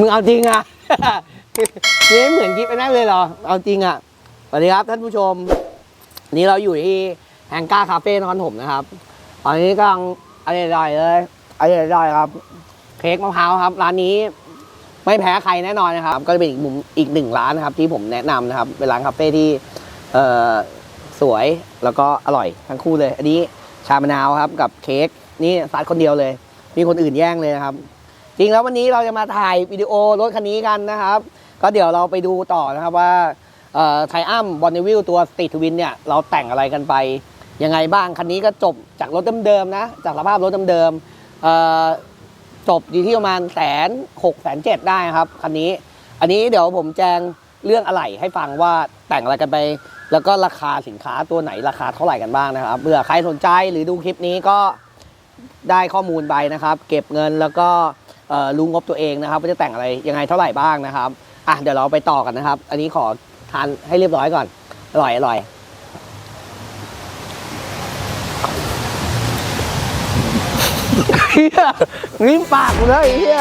มึงเอาจริงอะ นี่เหมือนคลิปไอ้นั่นเลยเหรอ เอาจริงอะ สวัสดีครับท่านผู้ชม นี่เราอยู่ที่แฮงก้าคาเฟ่นครถมนะครับ ตอนนี้กำลังอร่อยๆเลยอร่อยๆครับ เค้กมะพร้าวครับ ร้านนี้ไม่แพ้ใครแน่นอนนะครับ ก็จะเป็นอีกมุมอีกหนึ่งร้านนะครับ ที่ผมแนะนำนะครับ เป็นร้านคาเฟ่ที่เอ่อสวยแล้วก็อร่อยทั้งคู่เลย อันนี้ชามะนาวครับกับเค้กนี่ซัดคนเดียวเลย มีคนอื่นแย่งเลยนะครับ จริงแล้ววันนี้เราจะมาถ่ายวิดีโอรถคันนี้กันนะครับ ก็เดี๋ยวเราไปดูต่อนะครับว่าไทอัมบอนเนวิลตัวสต t ทวินเนี่ยเราแต่งอะไรกันไป ยังไงบ้างคันนี้ก็จบจากรถเดิมๆนะ จากสภาพรถเดิมๆเอ่อจบอยู่ที่ประมาณแสนหกแสนเจ็ดได้ครับคันนี้ อันนี้เดี๋ยวผมแจ้งเรื่องอะไหล่ให้ฟังว่าแต่งอะไรกันไป แล้วก็ราคาสินค้าตัวไหนราคาเท่าไหร่กันบ้างนะครับเผื่อใครสนใจหรือดูคลิปนี้ก็ได้ข้อมูลไปนะครับ เก็บเงินแล้วก็ รู้งบตัวเองนะครับว่าจะแต่งอะไรยังไงเท่าไหร่บ้างนะครับอะเดี๋ยวเราไปต่อกันนะครับ อันนี้ขอทานให้เรียบร้อยก่อนอร่อยอร่อยเฮียนิ้มปากกูเลยเฮีย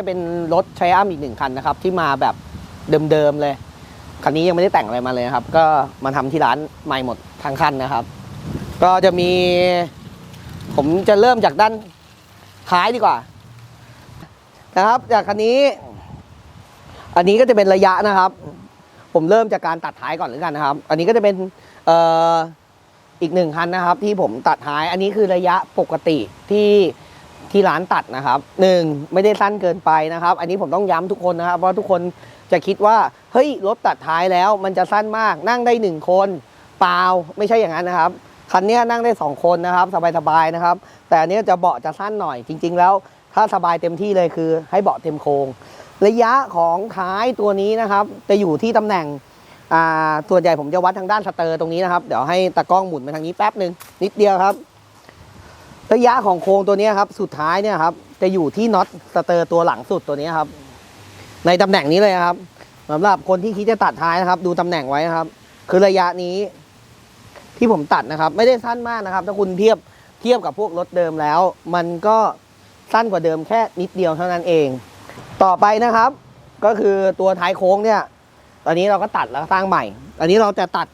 จะเป็นรถไชอัมอีกหนึ่งคันนะครับ ที่มาแบบเดิมๆเลย คันนี้ยังไม่ได้แต่งอะไรมาเลยครับ ก็มาทำที่ร้านใหม่หมดทั้งคันนะครับ ก็จะมี ผมจะเริ่มจากด้านท้ายดีกว่า นะครับ จากคันนี้ อันนี้ก็จะเป็นระยะนะครับ ผมเริ่มจากการตัดท้ายก่อนหรือกันนะครับ อันนี้ก็จะเป็นเอ่ออีกหนึ่งคันนะครับ ที่ผมตัดท้าย อันนี้คือระยะปกติที่ ที่ร้านตัดนะครับหนึ่งไม่ได้สั้นเกินไปนะครับ อันนี้ผมต้องย้ำทุกคนนะครับเพราะทุกคนจะคิดว่าเฮ้ยรถตัดท้ายแล้วมันจะสั้นมากนั่งได้หนึ่งคน เปล่าไม่ใช่อย่างนั้นนะครับคันนี้นั่งได้สองคนนะครับ สบายๆนะครับ แต่อันนี้จะเบาะจะสั้นหน่อยจริง ๆ แล้วถ้าสบายเต็มที่เลยคือ ให้เบาะเต็มโครงระยะของท้ายตัวนี้นะครับ จะอยู่ที่ตำแหน่งอ่าส่วนใหญ่ผมจะวัดทางด้านสเตอร์ตรงนี้นะครับ เดี๋ยวให้ตากล้องหมุนไปทางนี้แป๊บหนึ่งนิดเดียวครับ ระยะของโครงตัวนี้ครับ สุดท้ายเนี่ยครับ จะอยู่ที่น็อตสเตอร์ตัวหลังสุดตัวนี้ครับ ในตำแหน่งนี้เลยครับสำหรับคนที่คิดจะตัดท้ายนะครับ ดูตำแหน่งไว้นะครับ คือระยะนี้ ที่ผมตัดนะครับ ไม่ได้สั้นมากนะครับ ถ้าคุณเทียบเทียบกับพวกรถเดิมแล้ว มันก็สั้นกว่าเดิมแค่นิดเดียวเท่านั้นเอง ต่อไปนะครับ ก็คือตัวท้ายโค้งเนี่ย ตอนนี้เราก็ตัดแล้วสร้างใหม่ อันนี้เราจะตัด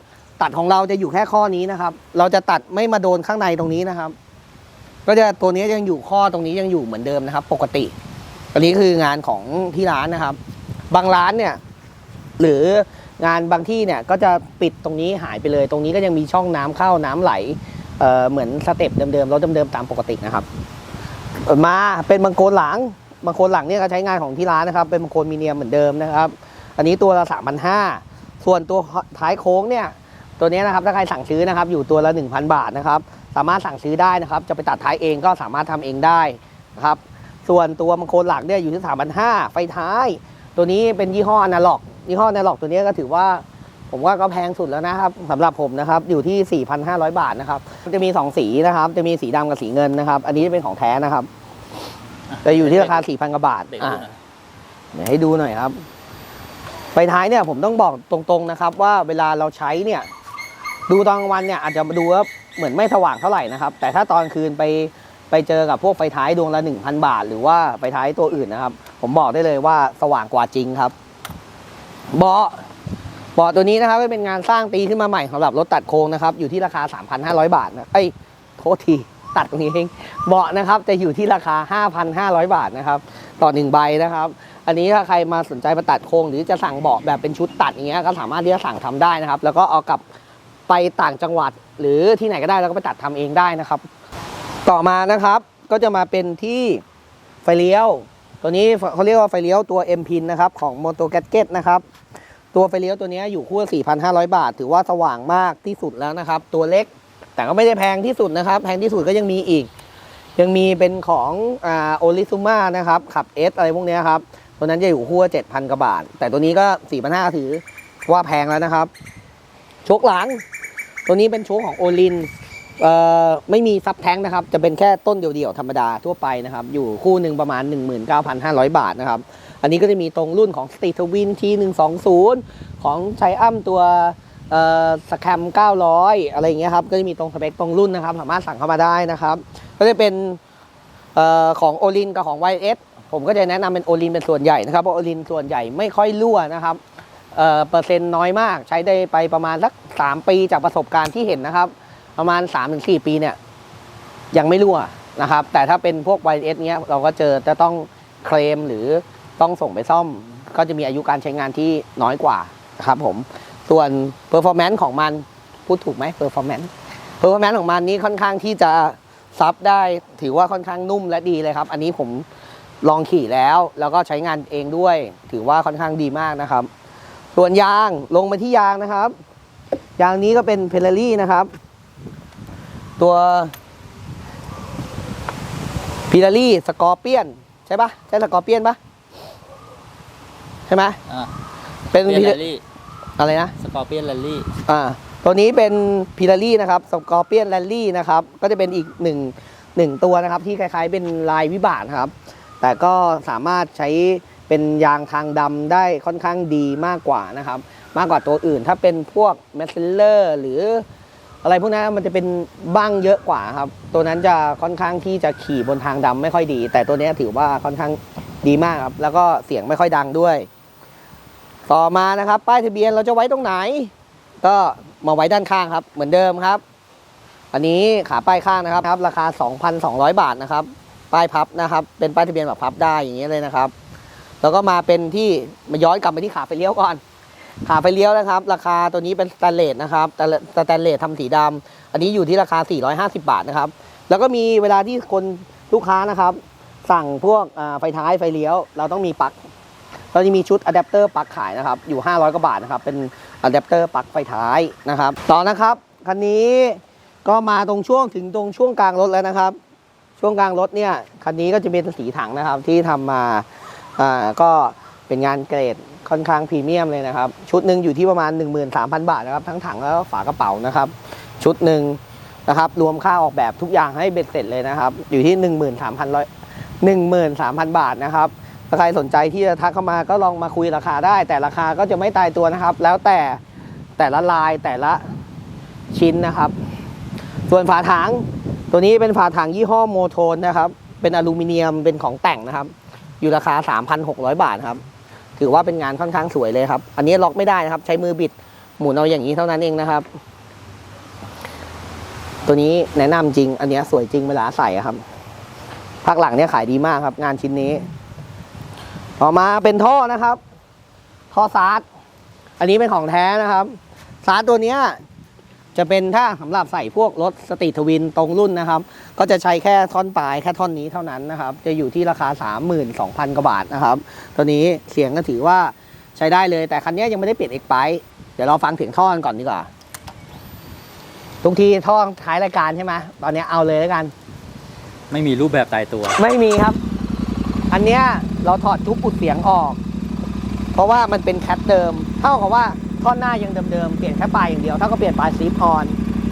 ตัดของเราจะอยู่แค่ข้อนี้นะครับ เราจะตัดไม่มาโดนข้างในตรงนี้นะครับ ก็จะตัวนี้ยังอยู่ข้อตรงนี้ยังอยู่เหมือนเดิมนะครับ ปกติ อันนี้คืองานของที่ร้านนะครับ บางร้านเนี่ย หรืองานบางที่เนี่ยก็จะปิดตรงนี้หายไปเลย ตรงนี้ก็ยังมีช่องน้ำเข้าน้ำไหลเเหมือนสเต็ปเดิมๆรถเดิมๆตามปกตินะครับ มาเป็นบางโคลนหลังบางโคลนหลังเนี่ยก็ใช้งานของที่ร้านนะครับ เป็นบางโคลนมีเนียมเหมือนเดิมนะครับ อันนี้ตัวละสามพันห้าส่วนตัวท้ายโค้งเนี่ยตัวนี้นะครับถ้าใครสั่งซื้อนะครับ อยู่ตัวละ 1,000 บาทนะครับ สามารถสั่งซื้อได้นะครับ จะไปตัดท้ายเองก็สามารถทำเองได้นะครับ ส่วนตัวมังโคนหลักเนี่ยอยู่ที่3 5 0 0ไฟท้าย ตัวนี้เป็นยี่ห้ออนาล็อกยี่ห้ออนาล็อกตัวนี้ก็ถือว่า ผมว่าก็แพงสุดแล้วนะครับสำหรับผมนะครับอยู่ที่ 4,500 บาทนะครับมันจะมี 2 สีนะครับ จะมีสีดำกับสีเงินนะครับ อันนี้เป็นของแท้นะครับจะอยู่ที่ราคา4,000กว่าบาทเด็กอะดูหน่อยเดี๋ยวให้ดูหน่อยครับไฟท้ายเนี่ยผมต้องบอกตรงๆนะครับ ว่าเวลาเราใช้เนี่ย ดูตอนกลางวันเนี่ยอาจจะดูว่า เหมือนไม่สว่างเท่าไหร่นะครับ แต่ถ้าตอนคืนไปไปเจอกับพวกไฟท้ายดวงละ 1,000 บาท หรือว่าไฟท้ายตัวอื่นนะครับ ผมบอกได้เลยว่าสว่างกว่าจริงครับเบาะเบาะตัวนี้นะครับเป็นงานสร้างตีขึ้นมาใหม่สำหรับรถตัดโค้งนะครับ อยู่ที่ราคา 3,500 บาทนะเอ้โทษทีตัดตรงนี้เองเบาะนะครับจะอยู่ที่ราคา 5,500 บาทนะครับ ต่อหนึ่งใบนะครับ อันนี้ถ้าใครมาสนใจมาตัดโครงหรือจะสั่งเบาะแบบเป็นชุดตัดอย่างเงี้ยก็สามารถที่จะสั่งทำได้นะครับ แล้วก็เอากลับไปต่างจังหวัด หรือที่ไหนก็ได้แล้วก็ไปตัดทำเองได้นะครับ ต่อมานะครับก็จะมาเป็นที่ไฟเลี้ยว ตัวนี้เขาเรียกว่าไฟเลี้ยวตัว M พินนะครับของ m o t o g a d g e t นะครับตัวไฟเลี้ยวตัวนี้อยู่คู่ละ4,500 บาท ถือว่าสว่างมากที่สุดแล้วนะครับ ตัวเล็กแต่ก็ไม่ได้แพงที่สุดนะครับ แพงที่สุดก็ยังมีอีก ยังมีเป็นของอ่าโอลิซูมานะครับขับ S อสอะไรพวกนี้ครับตัวนั้นจะอยู่คู่ละ7,000กว่าบาท แต่ตัวนี้ก็4,500ถือว่าแพงแล้วนะครับโชคหลัง ตัวนี้เป็นโชคของโอลินเอ่อไม่มีซับแท้งนะครับ จะเป็นแค่ต้นเดี่ยวๆธรรมดาทั่วไปนะครับ อยู่คู่หนึ่งประมาณ 19,500 บาทนะครับ อันนี้ก็จะมีตรงรุ่นของ s t e t w i n T120 ของไชอัมตัวเอ่อสแคม900 อะไรอย่างเงี้ยครับ ก็จะมีตรงสเปคตรงรุ่นนะครับ สามารถสั่งเข้ามาได้นะครับ ก็จะเป็นเอ่อของโอลินกับของ YS ผมก็จะแนะนำเป็นโอลินเป็นส่วนใหญ่นะครับ เพราะโอลินส่วนใหญ่ไม่ค่อยรั่วนะครับ เอ่อเปอร์เซ็นต์น้อยมาก ใช้ได้ไปประมาณสัก 3 ปีจากประสบการณ์ที่เห็นนะครับ ประมาณ 3-4 ปีเนี่ยยังไม่รั่วนะครับ แต่ถ้าเป็นพวก YS เนี้ยเราก็เจอจะต้องเคลมหรือต้องส่งไปซ่อม ก็จะมีอายุการใช้งานที่น้อยกว่านะครับผม ส่วน performance ของมันพูดถูกไหม performance performance ของมันนี้ค่อนข้างที่จะซับได้ถือว่าค่อนข้างนุ่มและดีเลยครับ อันนี้ผมลองขี่แล้ว แล้วก็ใช้งานเองด้วย ถือว่าค่อนข้างดีมากนะครับ ส่วนยางลงมาที่ยางนะครับ ยางนี้ก็เป็นเพลลี่นะครับ ตัวพิลารี่สกอร์เปียน ใช่ปะใช่สกอร์เปียนปะใช่ไหมอ่าเป็นเปียน Pirelli แรลลี่อะไรนะสกอร์เปียนแรลลี่อ่าตัวนี้เป็นพิลารี่นะครับสกอร์เปียนแรลลี่นะครับ ก็จะเป็นอีกหนึ่งหนึ่งตัวนะครับ ที่คล้ายๆเป็นลายวิบากนะครับ แต่ก็สามารถใช้ เป็นยางทางดำได้ค่อนข้างดีมากกว่านะครับ มากกว่าตัวอื่น ถ้าเป็นพวกแมสเซลเลอร์หรืออะไรพวกนั้นมันจะเป็นบ้างเยอะกว่าครับ ตัวนั้นจะค่อนข้างที่จะขี่บนทางดำไม่ค่อยดี แต่ตัวนี้ถือว่าค่อนข้างดีมากครับ แล้วก็เสียงไม่ค่อยดังด้วย ต่อมานะครับ ป้ายทะเบียนเราจะไว้ตรงไหน ก็มาไว้ด้านข้างครับ เหมือนเดิมครับ อันนี้ขาป้ายข้างนะครับครับราคา 2,200 บาทนะครับ ป้ายพับนะครับ เป็นป้ายทะเบียนแบบพับได้อย่างเงี้เลยนะครับ แล้วก็มาเป็นที่มาย้อนกลับไปที่ขาไฟเลี้ยวก่อน ขาไฟเลี้ยวนะครับ ราคาตัวนี้เป็นสแตนเลสนะครับแต่สแตนเลสทำสีดำอันนี้อยู่ที่ราคา 450 บาทนะครับ แล้วก็มีเวลาที่คนลูกค้านะครับ สั่งพวกไฟท้ายไฟเลี้ยว เราต้องมีปลั๊กเราจะมีชุดอะแดปเตอร์ปลั๊กขายนะครับ อยู่ 500 กว่าบาทนะครับ เป็นอะแดปเตอร์ปลั๊กไฟท้ายนะครับ ต่อนะครับ คันนี้ก็มาตรงช่วงถึงตรงช่วงกลางรถแล้วนะครับ ช่วงกลางรถเนี่ย คันนี้ก็จะเป็นสีถังนะครับที่ทำมา อ่าก็เป็นงานเกรดค่อนข้างพรีเมียมเลยนะครับ ชุดหนึ่งอยู่ที่ประมาณ 13,000 บาทนะครับ ทั้งถังแล้วก็ฝากระเป๋านะครับ ชุดหนึ่งนะครับ รวมค่าออกแบบทุกอย่างให้เบ็ดเสร็จเลยนะครับ อยู่ที่ 13,000ร้อย13,000 บาทนะครับถ้าใครสนใจที่จะทักเข้ามาก็ลองมาคุยราคาได้ แต่ราคาก็จะไม่ตายตัวนะครับ แล้วแต่แต่ละลายแต่ละชิ้นนะครับ ส่วนฝาถังตัวนี้เป็นฝาถังยี่ห้อโมโทนนะครับ เป็นอลูมิเนียมเป็นของแต่งนะครับ อยู่ราคา 3,600 บาทครับ ถือว่าเป็นงานค่อนข้างสวยเลยครับ อันนี้ล็อกไม่ได้นะครับ ใช้มือบิดหมุนเอาอย่างนี้เท่านั้นเองนะครับ ตัวนี้แนะนำจริง อันนี้สวยจริงเวลาใส่ครับภาคหลังเนี่ยขายดีมากครับ งานชิ้นนี้ ต่อมาเป็นท่อนะครับ ท่อซาร์ดอันนี้เป็นของแท้นะครับซาร์ดตัวเนี้ย จะเป็นถ้าสำหรับใส่พวกรถสตรีททวินตรงรุ่นนะครับ ก็จะใช้แค่ท่อนปลายแค่ท่อนนี้เท่านั้นนะครับ จะอยู่ที่ราคา 32,000กว่าบาทนะครับตัวนี้เสียงก็ถือว่าใช้ได้เลย แต่คันนี้ยังไม่ได้เปลี่ยนเอกไปเดี๋ยวเราฟังเสียงท่อกันก่อนดีกว่าทุกทีท่อท้ายรายการใช่ไหมตอนนี้เอาเลยแล้วกัน ไม่มีรูปแบบตายตัว ไม่มีครับ อันเนี้ยเราถอดทุกอุดเสียงออก เพราะว่ามันเป็นแคทเดิม เท่ากับว่า ท่อหน้ายังเดิมๆ เปลี่ยนแค่ปลายอย่างเดียวเท่ากับเปลี่ยนปลายซีฟออน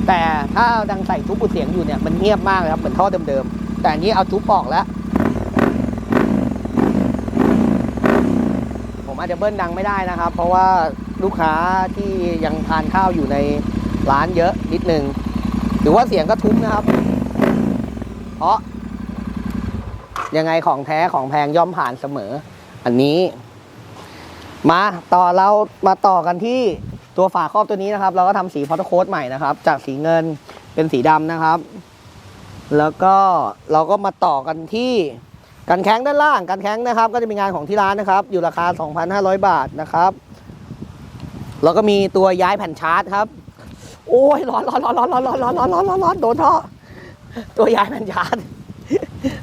แต่ถ้าดังใส่ทุบอุดเสียงอยู่เนี่ยมันเงียบมากเลยครับเหมือนท่อเดิมๆ แต่อันนี้เอาทุบออกแล้ว ผมอาจจะเบิ้ลดังไม่ได้นะครับ เพราะว่าลูกค้าที่ยังทานข้าวอยู่ในร้านเยอะนิดนึงหรือว่าเสียงก็ทุ้มนะครับ เพราะยังไงของแท้ของแพงย่อมผ่านเสมอ อันนี้ มาต่อเรามาต่อกันที่ตัวฝาครอบตัวนี้นะครับ เราก็ทำสีพอตโค้ดใหม่นะครับ จากสีเงินเป็นสีดำนะครับ แล้วก็เราก็มาต่อกันที่กันแข้งด้านล่างกันแข้งนะครับ ก็จะเป็นงานของที่ร้านนะครับ อยู่ราคา 2,500 บาทนะครับ แล้วก็มีตัวย้ายแผ่นชาร์จครับ โอ้ยร้อนร้อนร้อนร้อนร้อนร้อนร้อนร้อนร้อนร้อนร้อนโดนท่อตัวย้ายแผ่นชาร์จ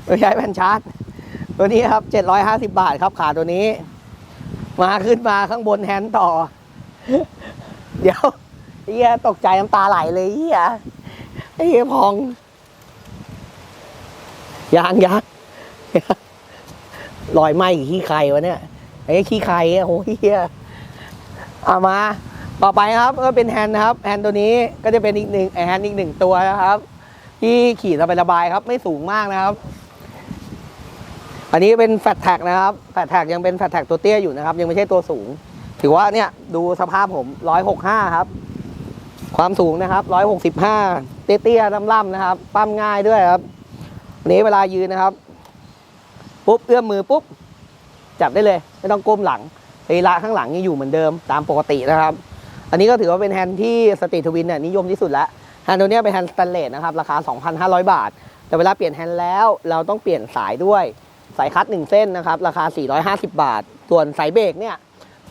ตัวย้ายแผ่นชาร์จตัวนี้ครับ 750 บาทครับขาตัวนี้ มาขึ้นมาข้างบนแฮนด์ต่อ เดี๋ยวเฮียตกใจน้ำตาไหลเลยเฮียไอ้เฮียพองยางยางลอยไหมขี้ใครวะเนี่ยไอ้ขี้ใครโอ้เฮียเอามา ต่อไปครับก็เป็นแฮนด์ครับ แฮนด์ตัวนี้ก็จะเป็นอีกหนึ่งแฮนด์อีกหนึ่งตัวนะครับ ที่ขี่สบายระบายครับ ไม่สูงมากนะครับ อันนี้เป็นแฟตแท็กนะครับแฟตแท็กยังเป็นแฟตแท็กตัวเตี้ยอยู่นะครับ ยังไม่ใช่ตัวสูง ถือว่าเนี่ยดูสภาพผมร้อยหกห้าครับ ความสูงนะครับร้อยหกสิบห้าเตี้ยๆล่ำๆนะครับ ปั้มง่ายด้วยครับวันนี้เวลายืนนะครับ ปุ๊บเอื้อมมือปุ๊บจับได้เลย ไม่ต้องก้มหลังสรีระข้างหลังยังอยู่เหมือนเดิมตามปกตินะครับ อันนี้ก็ถือว่าเป็นแฮนด์ที่สตรีทวินเนี่ยนิยมที่สุดแล้วแฮนด์ตัวเนี้ยเป็นแฮนด์สแตนเลสนะครับราคา 2,500 บาท แต่เวลาเปลี่ยนแฮนด์แล้วเราต้องเปลี่ยนสายด้วย สายคัดหนึ่งเส้นนะครับราคา 450 บาท ส่วนสายเบรกเนี่ย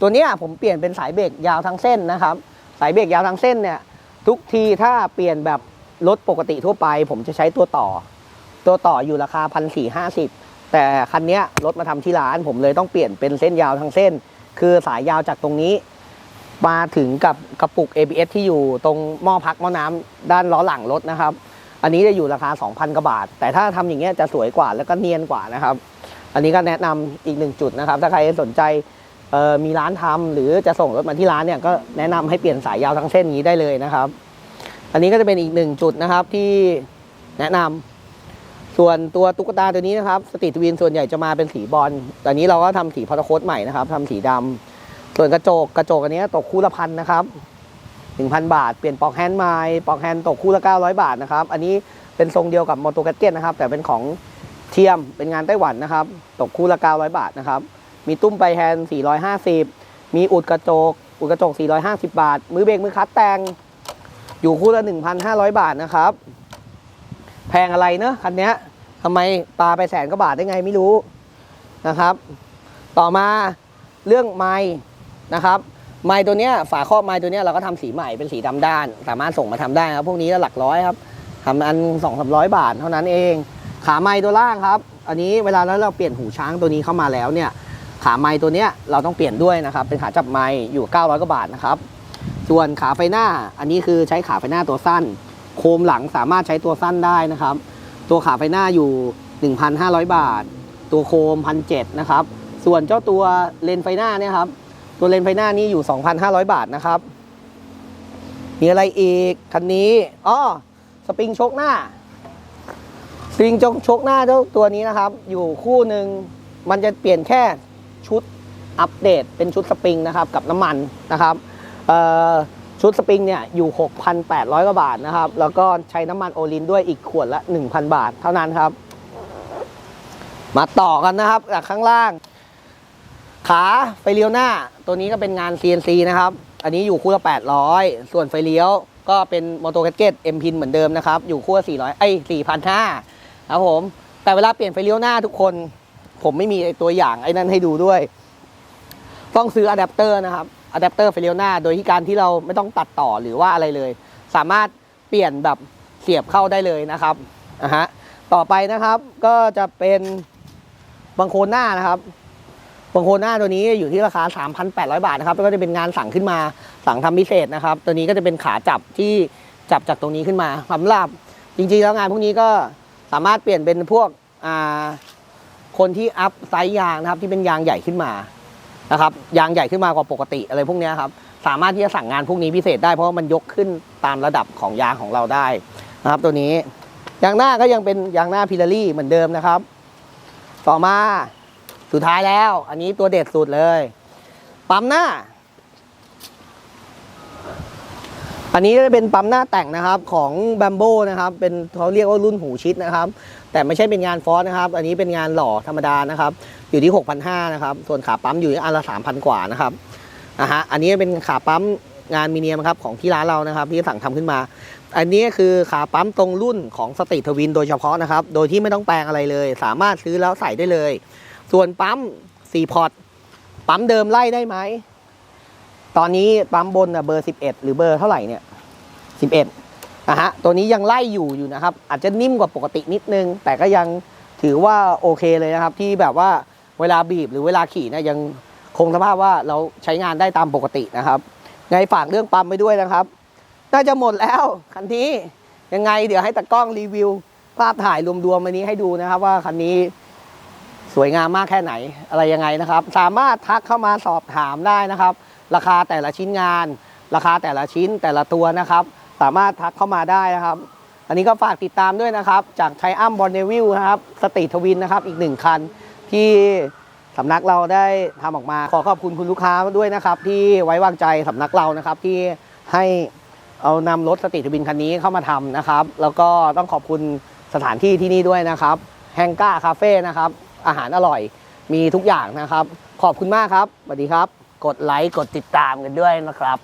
ตัวเนี้ยผมเปลี่ยนเป็นสายเบรกยาวทั้งเส้นนะครับ สายเบรกยาวทั้งเส้นเนี่ยทุกทีถ้าเปลี่ยนแบบรถปกติทั่วไป ผมจะใช้ตัวต่อ ตัวต่ออยู่ราคา1,450แต่คันนี้รถมาทำที่ร้าน ผมเลยต้องเปลี่ยนเป็นเส้นยาวทั้งเส้น คือสายยาวจากตรงนี้ มาถึงกับกระปุก ABS ที่อยู่ตรงหม้อพักหม้อน้ำด้านล้อหลังรถนะครับ อันนี้จะอยู่ราคา 2,000กว่าบาท แต่ถ้าทำอย่างเงี้ยจะสวยกว่าแล้วก็เนียนกว่านะครับ อันนี้ก็แนะนำอีกหนึ่งจุดนะครับ ถ้าใครสนใจมีร้านทำหรือจะส่งรถมาที่ร้านเนี่ยก็แนะนำให้เปลี่ยนสายยาวทั้งเส้นนี้ได้เลยนะครับ อันนี้ก็จะเป็นอีกหนึ่งจุดนะครับที่แนะนำส่วนตัวตุ๊กตาตัวนี้นะครับสตรีทวินส่วนใหญ่จะมาเป็นสีบอลตอนนี้เราก็ทำสีพอร์ตโค้ดใหม่นะครับทำสีดำส่วนกระจกกระจกอันนี้ตกคู่ละพันนะครับ1,000 บาท เปลี่ยนปลอกแฮนด์ไม้ปลอกแฮนด์ตกคู่ละ900 บาทนะครับ อันนี้เป็นทรงเดียวกับมอโต g ก d เ e t นะครับ แต่เป็นของ เทียมเป็นงานไต้หวันนะครับ ตกคู่ละ900 บาทนะครับ มีตุ้มไปแฮนด์450 มีอุดกระจก อุดกระจก 450 บาท มือเบรกมือคัดแต่งอยู่คู่ละ 1,500 บาทนะครับ แพงอะไรเนอะคันนี้ทำไมปาไปแสนกว่าบาทได้ไงไม่รู้นะครับ ต่อมาเรื่องไม้นะครับ ไม้ตัวเนี้ยฝาครอบไม้ตัวเนี้ยเราก็ทำสีใหม่เป็นสีดำด้าน สามารถส่งมาทำได้ครับ พวกนี้ก็หลักร้อยครับทำอันสองสามร้อยบาทเท่านั้นเอง ขาไม้ตัวล่างครับ อันนี้เวลาแล้วเราเปลี่ยนหูช้างตัวนี้เข้ามาแล้วเนี่ย ขาไม้ตัวเนี้ยเราต้องเปลี่ยนด้วยนะครับ เป็นขาจับไม้อยู่ 900กว่าบาทนะครับ ส่วนขาไฟหน้า อันนี้คือใช้ขาไฟหน้าตัวสั้น โคมหลังสามารถใช้ตัวสั้นได้นะครับ ตัวขาไฟหน้าอยู่ 1,500 บาท ตัวโคม1,700นะครับ ส่วนเจ้าตัวเลนไฟหน้าเนี่ยครับ ตัวเลนไฟหน้านี้อยู่ 2,500 บาทนะครับ มีอะไรอีก คันนี้ อ๋อ สปริงโชคหน้า สิงโชคโชคหน้าเจ้าตัวนี้นะครับ อยู่คู่หนึ่งมันจะเปลี่ยนแค่ชุดอัปเดตเป็นชุดสปริงนะครับกับน้ำมันนะครับชุดสปริงเนี่ยอยู่ 6,800 กว่าบาทนะครับ แล้วก็ใช้น้ำมันโอลินด้วยอีกขวดละ 1,000 บาทเท่านั้นครับ มาต่อกันนะครับจากข้างล่าง ขาไฟเลี้ยวหน้า ตัวนี้ก็เป็นงาน CNC นะครับ อันนี้อยู่คู่ละ 800 ส่วนไฟเลี้ยวก็เป็นมอโต g ก d เกตเอ็มพินเหมือนเดิมนะครับ อยู่คู่ละ400ไอ้4,500 ครับผมแต่เวลาเปลี่ยนไฟเลี้ยวหน้าทุกคน ผมไม่มีตัวอย่างไอ้นั่นให้ดูด้วย ต้องซื้ออะแดปเตอร์นะครับอะแดปเตอร์ไฟเลี้ยวหน้า โดยที่การที่เราไม่ต้องตัดต่อหรือว่าอะไรเลย สามารถเปลี่ยนแบบเสียบเข้าได้เลยนะครับอะฮะต่อไปนะครับก็จะเป็นบังโคลนหน้านะครับบังโคลนหน้าตัวนี้อยู่ที่ราคา 3,800 บาทนะครับแล้วก็จะเป็นงานสั่งขึ้นมาสั่งทำพิเศษนะครับ ตัวนี้ก็จะเป็นขาจับที่จับจากตรงนี้ขึ้นมาสำหรับจริงๆแล้วงานพวกนี้ก็ สามารถเปลี่ยนเป็นพวกคนที่อัพไซส์ยางนะครับ ที่เป็นยางใหญ่ขึ้นมานะครับยางใหญ่ขึ้นมากว่าปกติอะไรพวกนี้ครับสามารถที่จะสั่งงานพวกนี้พิเศษได้เพราะมันยกขึ้นตามระดับของยางของเราได้นะครับตัวนี้ยางหน้าก็ยังเป็นยางหน้าพิลารี่เหมือนเดิมนะครับ ต่อมาสุดท้ายแล้ว อันนี้ตัวเด็ดสุดเลย ปั๊มหน้า อันนี้จะเป็นปั๊มหน้าแต่งนะครับของแบมโบนะครับเป็นเขาเรียกว่ารุ่นหูชิดนะครับ แต่ไม่ใช่เป็นงานฟอสนะครับ อันนี้เป็นงานหล่อธรรมดานะครับ อยู่ที่6,500นะครับ ส่วนขาปั๊มอยู่ที่อันละ3,000 กว่านะครับอะฮะอันนี้เป็นขาปั๊มงานมีเนียมครับของที่ร้านเรานะครับ ที่สั่งทำขึ้นมา อันนี้คือขาปั๊มตรงรุ่นของสตรีททวินโดยเฉพาะนะครับ โดยที่ไม่ต้องแปลงอะไรเลย สามารถซื้อแล้วใส่ได้เลย ส่วนปั๊ม4พอร์ตปั๊มเดิมไล่ได้ไหม ตอนนี้ปั๊มบนนะเบอร์ 11 หรือเบอร์เท่าไหร่เนี่ย 11นะฮะตัวนี้ยังไล่อยู่อยู่นะครับ อาจจะนิ่มกว่าปกตินิดนึง แต่ก็ยังถือว่าโอเคเลยนะครับ ที่แบบว่าเวลาบีบหรือเวลาขี่เนะยังคงสภาพว่าเราใช้งานได้ตามปกตินะครับไงฝากเรื่องปั๊มไปด้วยนะครับ น่าจะหมดแล้วคันนี้ยังไงเดี๋ยวให้ตากล้องรีวิว ภาพถ่ายรวมๆวันนี้ให้ดูนะครับ ว่าคันนี้สวยงามมากแค่ไหนอะไรยังไงนะครับ สามารถทักเข้ามาสอบถามได้นะครับ ราคาแต่ละชิ้นงาน ราคาแต่ละชิ้นแต่ละตัวนะครับ สามารถทักเข้ามาได้นะครับ อันนี้ก็ฝากติดตามด้วยนะครับ จากไทอัมบอลเนวิลนะครับสตีทวินนะครับอีกหนึ่งคันที่สำนักเราได้ทำออกมา ขอขอบคุณคุณลูกค้าด้วยนะครับ ที่ไว้วางใจสำนักเรานะครับที่ให้เอานำรถสตีททวินคันนี้เข้ามาทำนะครับ แล้วก็ต้องขอบคุณสถานที่ที่นี่ด้วยนะครับแฮงก้าคาเฟ่นะครับ อาหารอร่อยมีทุกอย่างนะครับ ขอบคุณมากครับสวัสดีครับ กดไลค์กดติดตามกันด้วยนะครับ